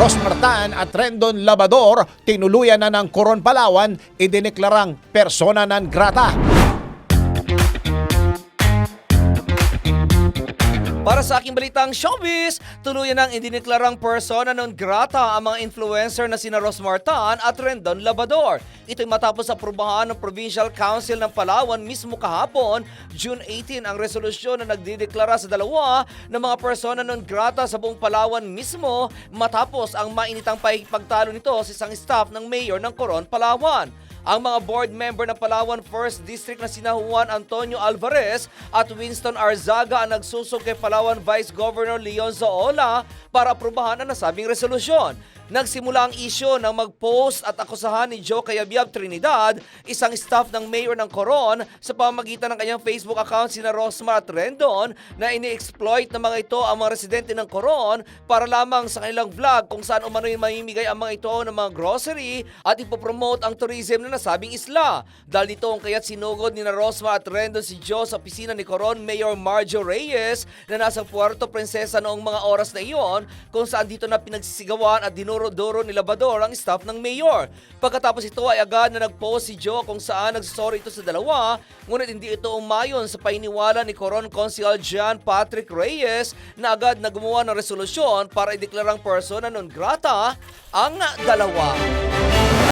Ros Martan at Rendon Labador tinuluyan na ng Coron Palawan idineklarang persona non grata. Para sa aking balitang showbiz, tuluyan ng idineklarang persona non grata ang mga influencer na sina Ros Martan at Rendon Labador. Ito'y matapos aprubahan ng Provincial Council ng Palawan mismo kahapon, June 18, ang resolusyon na nagdideklara sa dalawa ng mga persona non grata sa buong Palawan mismo matapos ang mainitang pakikipagtalo nito sa isang staff ng mayor ng Coron, Palawan. Ang mga board member ng Palawan 1st District na sina Juan Antonio Alvarez at Winston Arzaga ang nagsusog kay Palawan Vice Governor Leon Zoola para aprobahan ang nasabing resolusyon. Nagsimula ang isyo ng mag-post at akusahan ni Joe Cayabyab Trinidad, isang staff ng mayor ng Coron, sa pamamagitan ng kanyang Facebook account sina Rosmar at Rendon na ini-exploit ng mga ito ang mga residente ng Coron para lamang sa kanilang vlog kung saan umano'y mamimigay ang mga ito ng mga grocery at ipopromote ang tourism na nasabing isla. Dahil dito ang kaya't sinugod ni na Rosmar at Rendon si Joe sa opisina ni Coron Mayor Marjo Reyes na nasa Puerto Princesa noong mga oras na iyon kung saan dito na pinagsisigawan at dinuro-duro ni Labador ang staff ng mayor. Pagkatapos ito ay agad na nag-post si Joe kung saan nagsorry ito sa dalawa ngunit hindi ito umayon sa painiwala ni Coron Consul John Patrick Reyes na agad na gumawa ng resolusyon para ideklarang persona non grata ang dalawa.